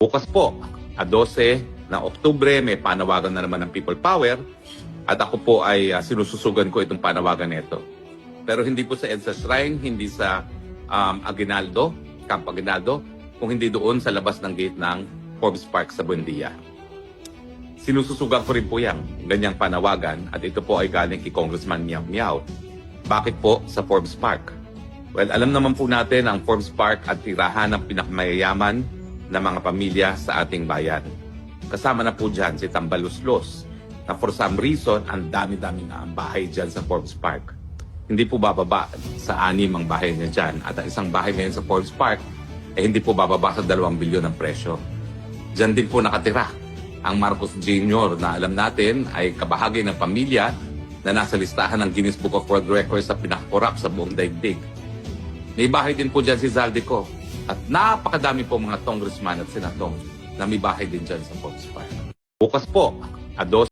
Bukas po, a 12 na Oktubre, may panawagan na naman ng People Power at ako po ay ah, sinususugan ko itong panawagan nito. Pero hindi po sa EDSA Shrine, hindi sa um, Aguinaldo, Camp Aguinaldo, kung hindi doon sa labas ng gate ng Forbes Park sa Buendia. Sinususugan ko rin po yan, ganyang panawagan at ito po ay galing kay Congressman Miao Miao. Bakit po sa Forbes Park? Well, alam naman po natin ang Forbes Park at tirahan ng pinakamayayaman na mga pamilya sa ating bayan. Kasama na po dyan si Tambaluslos na for some reason, ang dami-dami na ang bahay dyan sa Forbes Park. Hindi po bababa sa anim ang bahay niya dyan at ang isang bahay ngayon sa Forbes Park eh hindi po bababa sa 2 bilyon ang presyo. Diyan din po nakatira ang Marcos Jr. na alam natin ay kabahagi ng pamilya na nasa listahan ng Guinness Book of World Records sa pinakakorap sa buong daigdig. May bahay din po dyan si Zaldico at napakadami po mga congressman at senatong na may bahay din dyan sa Forbes Park. Bukas po, a 12